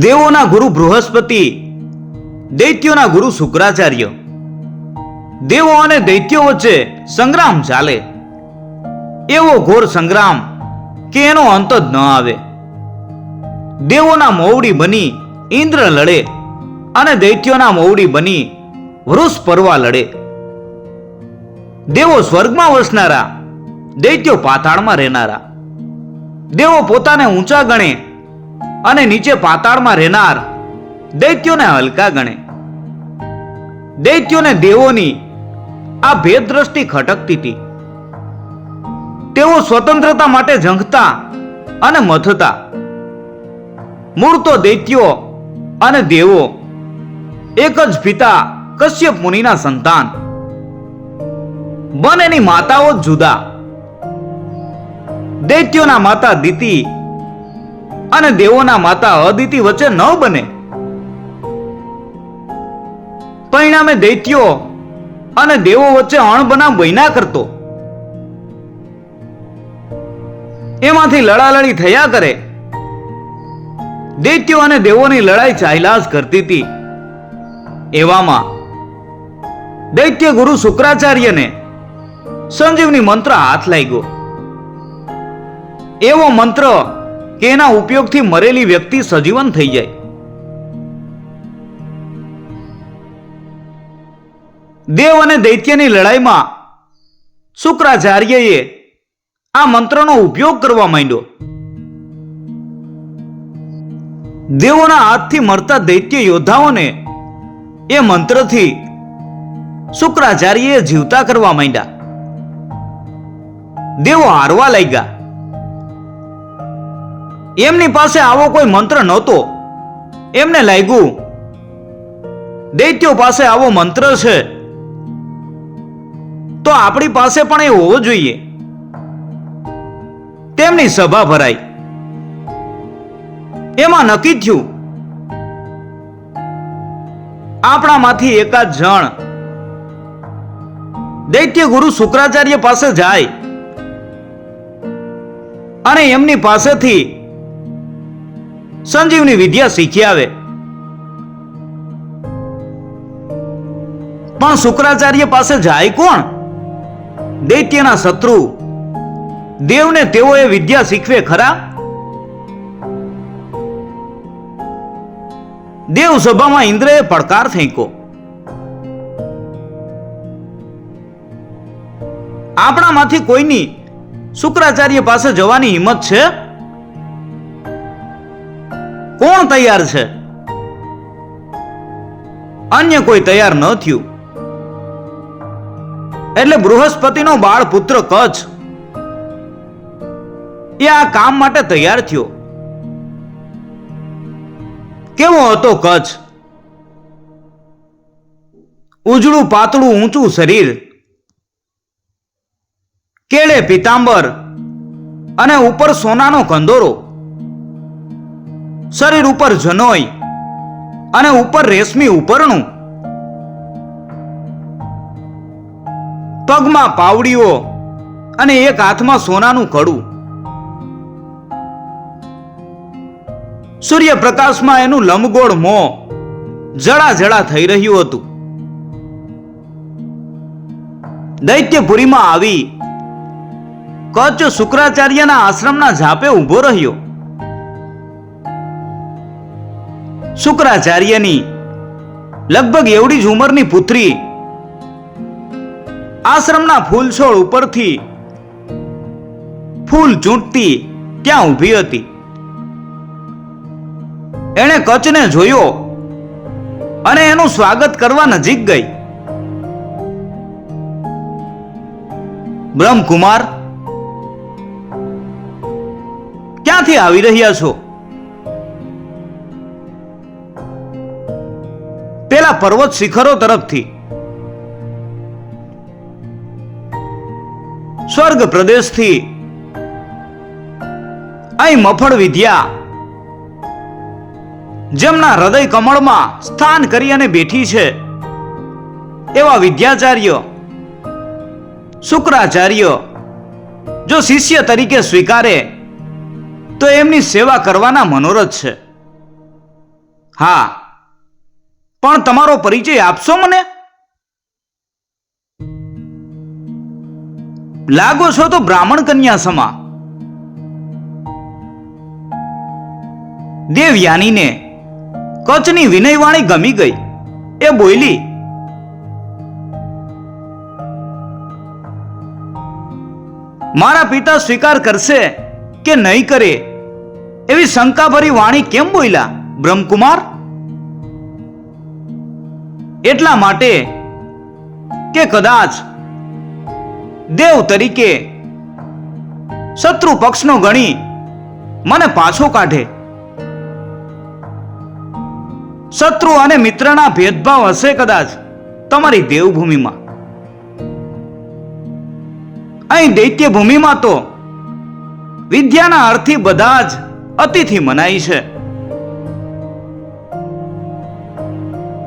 દેવોના ગુરુ બૃહસ્પતિ, દૈત્યોના ગુરુ શુક્રાચાર્ય. દેવો અને દૈત્યો વચ્ચે સંગ્રામ ચાલે. એવો ઘોર સંગ્રામ કે એનો અંત જ ન આવે. દેવોના મોવડી બની ઇન્દ્ર લડે અને દૈત્યોના મોવડી બની વૃષ પરવા લડે. દેવો સ્વર્ગમાં વસનારા, દૈત્યો પાતાળમાં રહેનારા. દેવો પોતાને ઊંચા ગણે અને નીચે પાતાળમાં રહેનાર દૈત્યોને હલકા ગણે. દૈત્યોને દેવોની આ ભેદ દ્રષ્ટિ ખટકતી હતી. તેઓ સ્વતંત્રતા માટે ઝંખતા અને મથતા. મૂળ તો દૈત્યો અને દેવો, એક જ પિતા કશ્યપ મુનિના સંતાન. બંનેની માતાઓ જુદા. દૈત્યોના માતા દિતિ અને દેવોના માતા અદિતિ વચ્ચે ન બને. પરિણામે દૈત્યો અને દેવો વચ્ચે અણબના બૈના કરતો. એમાંથી લડાલડી થયા કરે. દૈત્યો અને દેવોની લડાઈ ચાલ્યા કરતી હતી. એવામાં દૈત્ય ગુરુ શુક્રાચાર્યને સંજીવની મંત્ર હાથ લાગ્યો. એવો મંત્ર કે એના ઉપયોગથી મરેલી વ્યક્તિ સજીવન થઈ જાય. દેવ અને દૈત્યની લડાઈમાં શુક્રાચાર્યએ આ મંત્રનો ઉપયોગ કરવા માંડ્યો. દેવોના હાથથી મરતા દૈત્ય યોદ્ધાઓને એ મંત્રથી શુક્રાચાર્યએ જીવતા કરવા માંડ્યા. દેવો હારવા લાગ્યા. એમની પાસે આવો કોઈ મંત્ર નહોતો. એમને લાગ્યું, દૈત્યો પાસે આવો મંત્ર છે. તો આપણી પાસે પણ એ હોવો જોઈએ. તેમની સભા ભરાઈ. એમાં નક્કી થયું, આપણામાંથી એકાદ જણ દૈત્ય ગુરુ શુક્રાચાર્ય પાસે જાય અને એમની પાસેથી સંજીવની વિદ્યા શીખી આવે. પણ શુક્રાચાર્ય પાસે જાય કોણ? દૈત્યના શત્રુ. દેવને તેઓએ વિદ્યા શીખવે ખરા? દેવ સભામાં ઇન્દ્રએ પડકાર ફેંકો આપણામાંથી કોઈની શુક્રાચાર્ય પાસે જવાની હિંમત છે? કોણ તૈયાર છે? અન્ય કોઈ તૈયાર ન થયું. એટલે બૃહસ્પતિનો બાળ પુત્ર કચ્છ એ આ કામ માટે તૈયાર થયો. કેવો હતો કચ્છ? ઉજળું પાતળું ઊંચું શરીર, કેળે પિતાંબર અને ઉપર સોનાનો કંદોરો. શરીર ઉપર જનોઈ અને ઉપર રેશમી ઉપરણું. પગમાં પાવડીઓ અને એક હાથમાં સોનાનું કડું સૂર્યપ્રકાશમાં એનું લંબગોળ મોં જળા જળા થઈ રહ્યું હતું. દૈત્યપુરીમાં આવી કચ્છ શુક્રાચાર્યના આશ્રમના ઝાપે ઊભો રહ્યો. શુક્રાચાર્યની. લગભગ એવડી જ ઉંમરની પુત્રી. આશ્રમના ફૂલ છોડ ઉપરથી ફૂલ ચૂંટતી ત્યાં ઊભી હતી? એણે કચ્છને જોયો અને એનું સ્વાગત કરવા નજીક ગઈ. બ્રહ્મકુમાર, ક્યાંથી આવી રહ્યા છો? પેલા પર્વત શિખરો તરફથી. સ્વર્ગ પ્રદેશથી અહીં મફળ વિદ્યા જેમના હૃદય કમળમાં સ્થાન કરી અને બેઠી છે એવા વિદ્યાચાર્ય, શુક્રાચાર્ય, જો શિષ્ય તરીકે સ્વીકારે, તો એમની સેવા કરવાના મનોરથ છે. હા પણ તમારો પરિચય આપશો મને? લાગો છો તો બ્રાહ્મણ કન્યા સમા. દેવયાનીને કચ્છની વિનયવાણી ગમી ગઈ. એ બોલી મારા પિતા સ્વીકાર કરશે કે નહીં કરે એવી શંકાભરી વાણી કેમ બોલ્યા બ્રહ્મકુમાર? એટલા માટે કે કદાચ દેવ તરીકે શત્રુ પક્ષનો ગણી મને પાછો કાઢે. શત્રુ અને મિત્રના ભેદભાવ હશે કદાચ તમારી દેવભૂમિમાં. અહીં દૈત્ય ભૂમિમાં તો વિદ્યાના અર્થી બધા જ અતિથિ મનાય છે.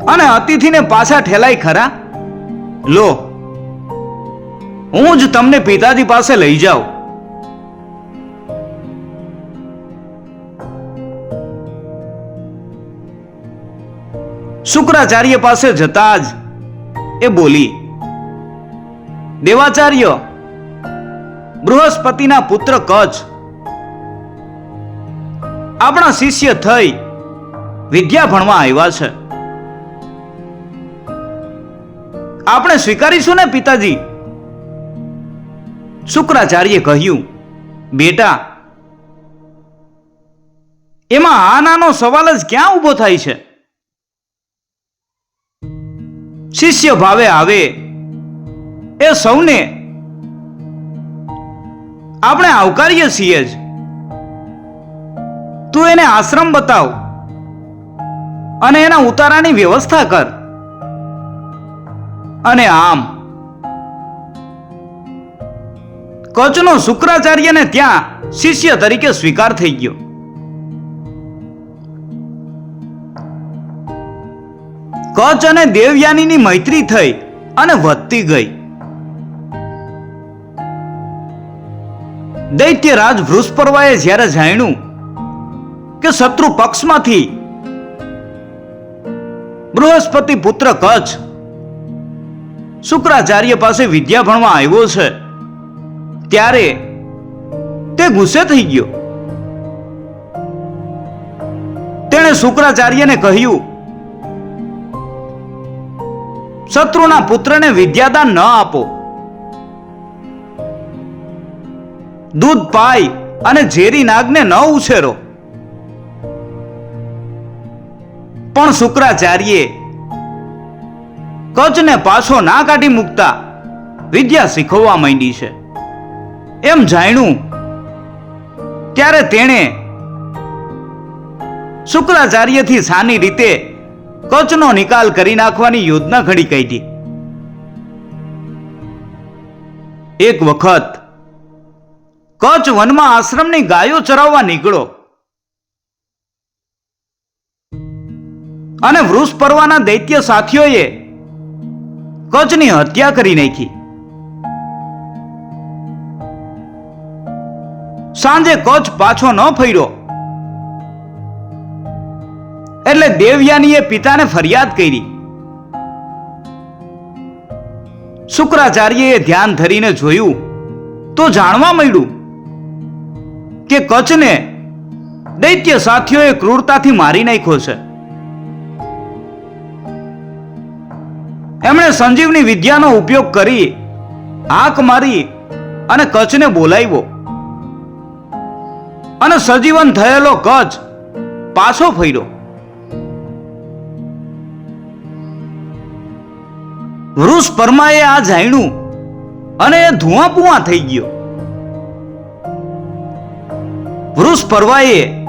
અને અતિથિને પાછા ઠેલાય ખરા? લો, હું જ તમને પિતાજી પાસે લઈ જાઉં. શુક્રાચાર્ય પાસે જતા જ એ બોલી, દેવાચાર્ય, બૃહસ્પતિના પુત્ર કચ્છ. આપણા શિષ્ય થઈ વિદ્યા ભણવા આવ્યા છે. આપણે સ્વીકારીશું ને પિતાજી? શુક્રાચાર્ય કહ્યું, બેટા, એમાં આ નાનો સવાલ જ ક્યાં ઊભો થાય છે? શિષ્ય ભાવે આવે, એ સૌને, આપણે આવકારીએ છીએ જ. તું એને આશ્રમ બતાવ અને એના ઉતારાની વ્યવસ્થા કર. અને આમ. કચ્છનો શુક્રાચાર્યને ત્યાં શિષ્ય તરીકે સ્વીકાર થઈ ગયો. કચ્છ અને દેવયાનીની મૈત્રી થઈ અને વધતી ગઈ. દૈત્યરાજ વૃષપર્વાએ જ્યારે જાણ્યું કે શત્રુ પક્ષમાંથી બૃહસ્પતિ પુત્ર કચ્છ શુક્રાચાર્ય પાસે વિદ્યા ભણવા આવ્યો છે. ત્યારે તે ગુસ્સે થઈ ગયો. તેણે શુક્રાચાર્યને કહ્યું, શત્રુના પુત્રને વિદ્યાદાન ન આપો. દૂધ પાય અને ઝેરી નાગને ન ઉછેરો. પણ શુક્રાચાર્યે કચ્છને પાછો ના કાઢી મૂકતા વિદ્યા શીખવવા માંડી છે. એમ જાણ્યું ત્યારે તેણે શુક્રાચાર્યથી સાની રીતે કચ્છનો નિકાલ કરી નાખવાની યોજના ઘડી કાઢી. એક વખત કચ્છ વનમાં આશ્રમની ગાયો ચરાવવા નીકળો અને વૃષ પરવાના દૈત્ય સાથીઓએ કચ્છની હત્યા કરી નાખી. સાંજે કચ્છ પાછો ન ફર્યો. એટલે દેવયાનીએ પિતાને ફરિયાદ કરી. શુક્રાચાર્યએ ધ્યાન ધરીને જોયું તો જાણવા મળ્યું કે કચ્છને દૈત્ય સાથીઓએ ક્રૂરતાથી મારી નાખ્યો છે. એમણે સંજીવની વિદ્યાનો ઉપયોગ કરી આંખ મારી અને કચ્છને બોલાવ્યો. અને સજીવન થયેલો કચ્છ પાછો ફર્યો. વૃષ પરમાએ આ જાણ્યું અને એ ધુઆ પુઆ થઈ ગયો. વૃષ પરવાએ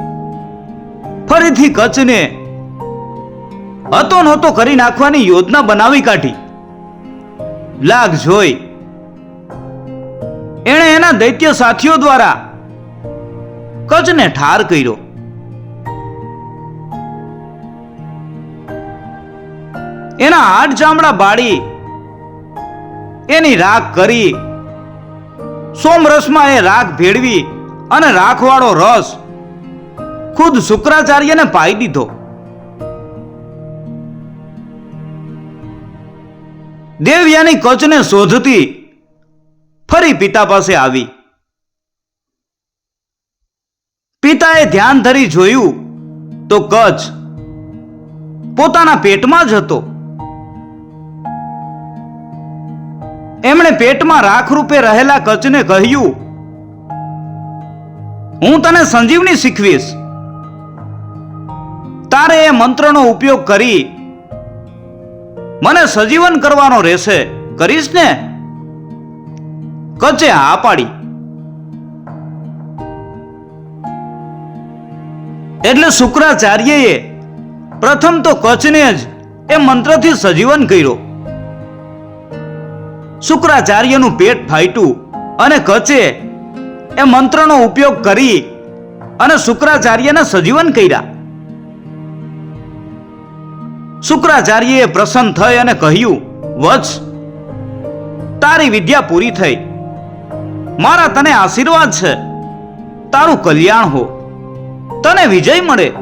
ફરીથી કચ્છને હતો નહોતો કરી નાખવાની યોજના બનાવી કાઢી. લાગ જોઈ. એણે એના દૈત્ય સાથીઓ દ્વારા કચ્છને ઠાર કર્યો. એના હાડ ચામડા બાળી એની રાખ કરી. સોમરસમાં એ રાખ ભેળવી અને રાખવાળો રસ ખુદ શુક્રાચાર્યને પાઈ દીધો. દેવયાની કચને શોધતી ફરી પિતા પાસે આવી. પિતાએ ધ્યાન ધરી જોયું તો કચ્છ પોતાના પેટમાં જ હતો. એમણે પેટમાં રાખ રૂપે રહેલા કચ્છને કહ્યું, હું તને સંજીવની શીખવીશ. તારે એ મંત્રનો ઉપયોગ કરી મને સજીવન કરવાનો રહેશે, કરીશ ને? કચ્છે હા પાડી. એટલે શુક્રાચાર્યએ પ્રથમ તો કચ્છને જ એ મંત્રથી સજીવન કર્યો. શુક્રાચાર્યનું પેટ ફાટ્યું અને કચ્છે એ મંત્રનો ઉપયોગ કરી અને શુક્રાચાર્યને સજીવન કર્યા. શુક્રાચાર્યએ પ્રસન્ન થઈ અને કહ્યું, વત્સ, તારી વિદ્યા પૂરી થઈ. મારા તને આશીર્વાદ છે. તારું કલ્યાણ હો. તને વિજય મળે.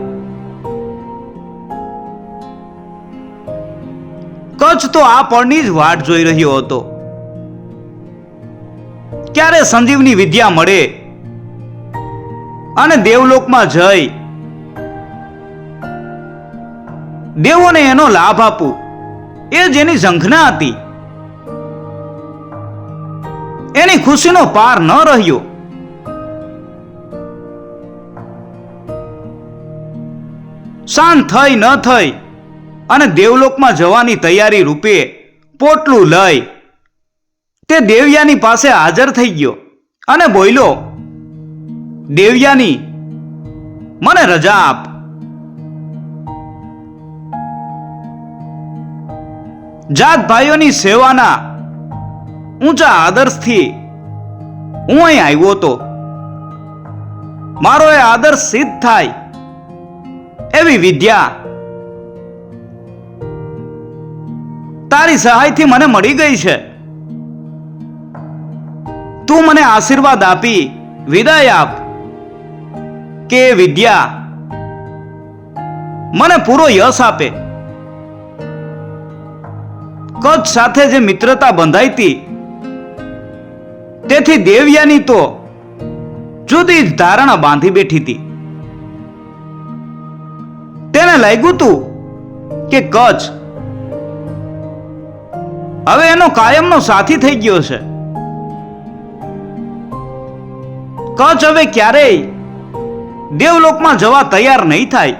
કચ્છ તો આ પળની જ વાટ જોઈ રહ્યો હતો. ક્યારે સંજીવની વિદ્યા મળે અને દેવલોકમાં જઈ દેવોને એનો લાભ આપું. એ જેની ઝંખના હતી. એની ખુશીનો પાર ન રહ્યો. શાંત થઈ ન થઈ અને દેવલોકમાં જવાની તૈયારી રૂપે પોટલું લઈ તે દેવયાની પાસે હાજર થઈ ગયો અને બોલ્યો, દેવયાની, મને રજા આપ. જાત ભાઈઓની સેવાના ઊંચા આદર્શથી હું અહીં આવ્યો હતો. મારો એ આદર્શ સિદ્ધ થાય એવી વિદ્યા. તારી સહાયથી મને મળી ગઈ છે. તું મને આશીર્વાદ આપી, વિદાય આપ કે વિદ્યા મને પૂરો યશ આપે. કચ્છ સાથે જે મિત્રતા બંધાઈ હતી, તેથી દેવ્યાની તો જુદી જ ધારણા બાંધી બેઠી હતી. તેને લાગ્યું તું કે કચ્છ હવે એનો કાયમનો સાથી થઈ ગયો છે. કચ્છ હવે ક્યારેય દેવલોકમાં જવા તૈયાર નહીં થાય.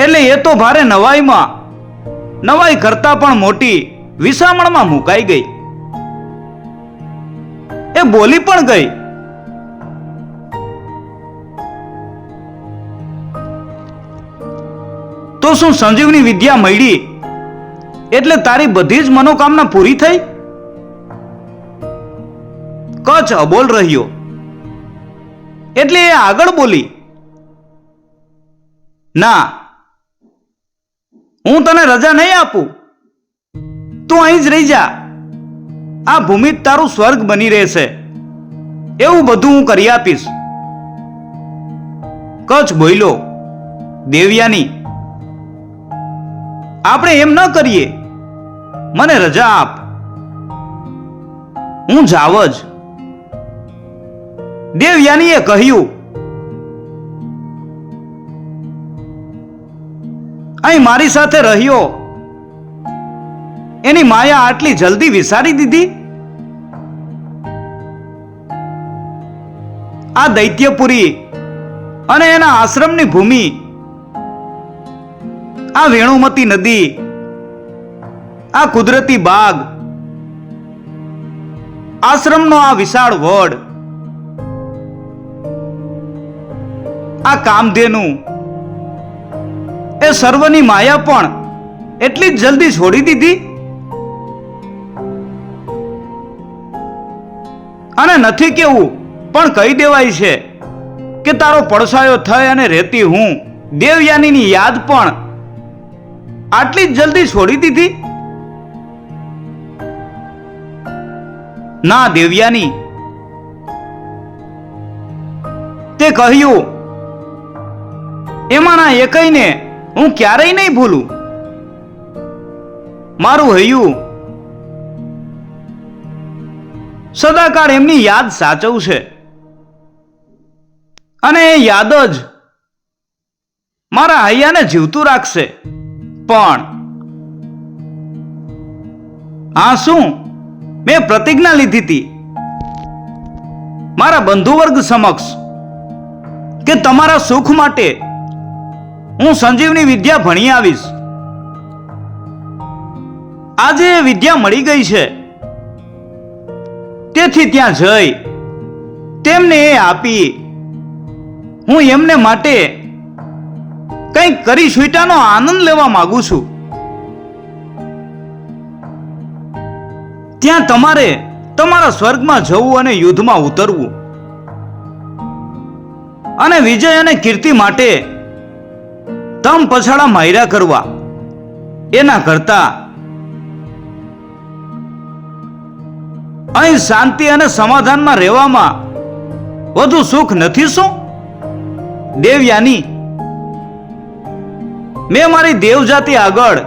એટલે એ તો ભારે નવાઈમાં. નવાઈ કરતા પણ મોટી વિસામણમાં મુકાઈ ગઈ. એ બોલી પણ ગઈ. તો શું સંજીવની વિદ્યા મળી? એટલે તારી બધી જ મનોકામના પૂરી થઈ? કચ્છ અબોલ રહ્યો. એટલે એ આગળ બોલી. ના હું તને રજા નહીં આપું. તું અહીં જ રહી જા. આ ભૂમિ તારું સ્વર્ગ બની રહેશે. એવું બધું હું કરી આપીશ. કચ્છ બોઈલો દેવયાની. આપણે એમ ન કરીએ. મને રજા આપ. હું જાવ જ દેવયાનીએ કહ્યું અહીં મારી સાથે રહ્યો. એની માયા આટલી જલ્દી વિસારી દીધી? આ દૈત્યપુરી અને એના આશ્રમની ભૂમિ, આ વેણુમતી નદી, આ કુદરતી બાગ, આશ્રમનો આ વિશાળ વડ, આ કામધેનુ સર્વની માયા પણ એટલી જલ્દી છોડી દીધી? અને નથી કેવું, પણ કહી દેવાય છે કે તારો પડસાયો થઈ અને રહેતી હું દેવયાનીની યાદ પણ આટલી જ જલ્દી છોડી દીધી? ના, દેવયાની. તે કહ્યું, એમાંના એકઈને હું ક્યારેય નહીં ભૂલું. મારું હૈયું સદાકાળ એમની યાદ સાચવશે અને એ યાદ જ મારા હૈયાને જીવતું રાખશે. પણ આ શું? મેં પ્રતિજ્ઞા લીધી હતી. મારા બંધુવર્ગ સમક્ષ કે તમારા સુખ માટે હું સંજીવની વિદ્યા ભણી આવીશ. આજે વિદ્યા મળી ગઈ છે. તેથી ત્યાં જઈ તેમને એ આપી, હું એમને માટે કંઈક કરી છૂટાનો આનંદ લેવા માંગુ છું. ત્યાં તમારે તમારા સ્વર્ગમાં જવું અને યુદ્ધમાં ઉતરવું. અને વિજય અને કીર્તિ માટે તમ પછાડા માયરા કરવા. એના કરતા અહીં શાંતિ અને સમાધાનમાં રહેવામાં વધુ સુખ નથી શું? દેવયાની, મેં મારી દેવજાતિ આગળ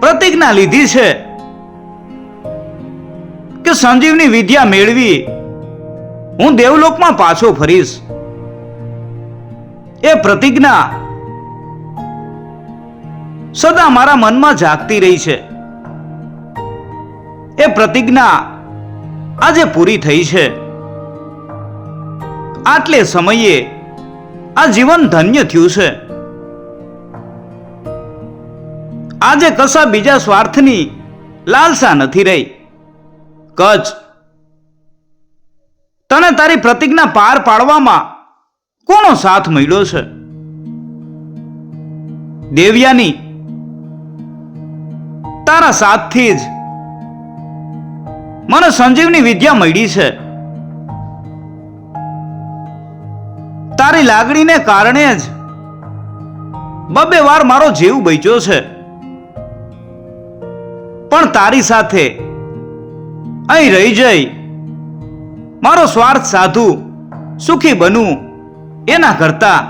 પ્રતિજ્ઞા લીધી છે કે સંજીવની વિદ્યા મેળવી હું દેવલોકમાં પાછો ફરીશ. એ પ્રતિજ્ઞા સદા મારા મનમાં જાગતી રહી છે. એ પ્રતિજ્ઞા આજે પૂરી થઈ છે. આટલે સમયે આ જીવન ધન્ય થયું છે. આજે કશા બીજા સ્વાર્થની લાલસા નથી રહી. કચ્છ, તને તારી પ્રતિજ્ઞા પાર પાડવામાં કોનો સાથ મળ્યો છે? દેવયાની તારા સાથથી જ. મને સંજીવની વિદ્યા મળી છે. તારી લાગણીને કારણે જ બબે વાર મારો જીવ બચ્યો છે. પણ તારી સાથે અહીં રહી જઈ, મારો સ્વાર્થ સાધુ, સુખી બનવું એના કરતા.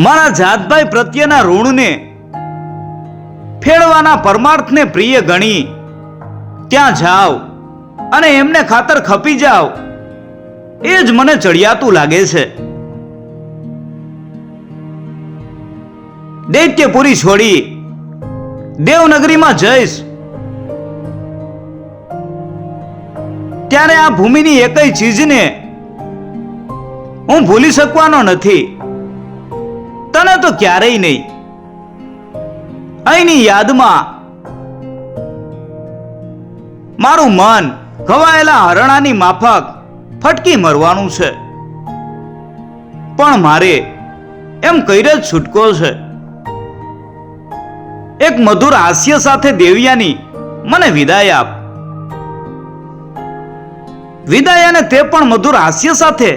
મારા જાતભાઈ પ્રત્યેના ઋણને ફેરવાના પરમાર્થને પ્રિય ગણી. ત્યાં જાઓ અને એમને ખાતર ખપી જાઓ એ જ મને ચડિયાતું લાગે છે. દૈત્યપુરી છોડી, દેવનગરીમાં જઈશ. ત્યારે આ ભૂમિની એકય ચીજને હું ભૂલી શકવાનો નથી. તને તો ક્યારેય નહીં. અહીંની યાદમાં મારું મન ઘવાયેલા હરણાની માફક ફટકી મરવાનું છે. પણ મારે એમ કઈ જ છૂટકો છે. એક મધુર હાસ્ય સાથે દેવિયાની મને વિદાય આપ. વિદાય અને તે પણ મધુર હાસ્ય સાથે.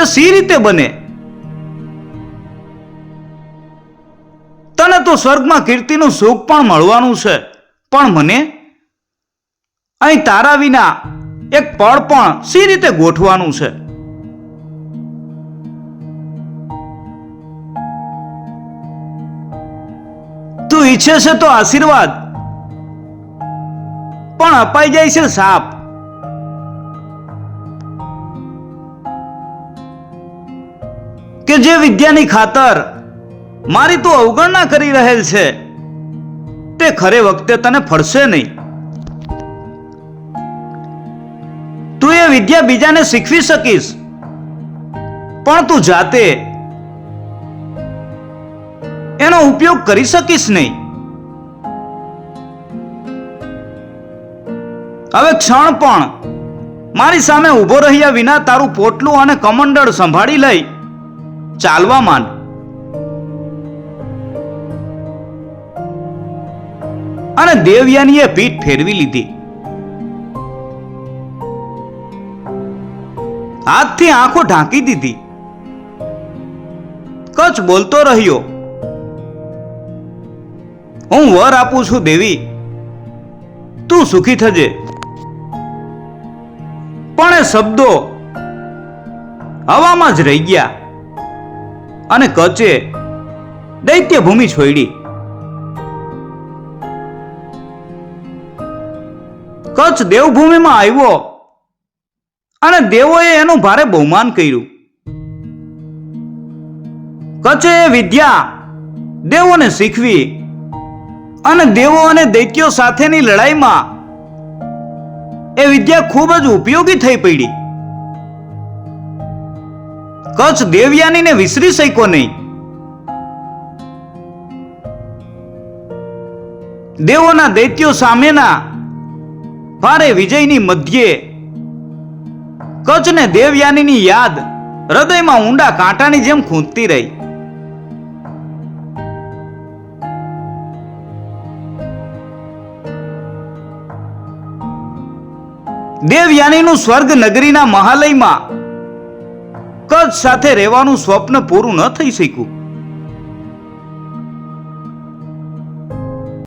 એ સી રીતે બને. તો સ્વર્ગમાં કીર્તિનું સુખ પણ મળવાનું છે. પણ મને અહીં તારા વિના એક પળ પણ સી રીતે ગોઠવાનું છે? તું ઈચ્છે છે તો આશીર્વાદ, પણ અપાઈ જાય છે સાપ. કે જે વિદ્યાની ખાતર મારી તું અવગણના કરી રહેલ છે. તે ખરે વખતે તને ફળશે નહીં. તું એ વિદ્યા બીજાને શીખવી શકીશ. પણ તું જાતે એનો ઉપયોગ કરી શકીશ નહીં. હવે ક્ષણ પણ મારી સામે ઊભો રહ્યા વિના તારું પોટલું અને કમંડળ સંભાળી લઈ ચાલવા માંડ. અને દેવયાનીએ પીઠ ફેરવી લીધી. હાથથી આંખો ઢાંકી દીધી. કચ્છ બોલતો રહ્યો. હું વર આપું છું દેવી. તું સુખી થજે. પણ એ શબ્દો હવામાં જ રહી ગયા અને કચે દૈત્ય ભૂમિ છોડી. કચ્છ દેવભૂમિમાં આવ્યો. અને દેવોએ એનું ભારે બહુમાન કર્યું. કચ્છે વિદ્યા દેવોને શીખવી અને દેવો અને દૈત્યો સાથેની લડાઈમાં એ વિદ્યા ખૂબ જ ઉપયોગી થઈ પડી. કચ્છ દેવયાનીને વિસરી શક્યો નહીં. દેવોના દૈત્યો સામેના ભારે વિજયની મધ્યે કચ્છને દેવયાનીની યાદ હૃદયમાં ઊંડા કાંટાની જેમ ખૂંદતી રહી. દેવયાનીનું સ્વર્ગ નગરીના મહાલયમાં કચ્છ સાથે રહેવાનું સ્વપ્ન પૂરું ન થઈ શક્યું.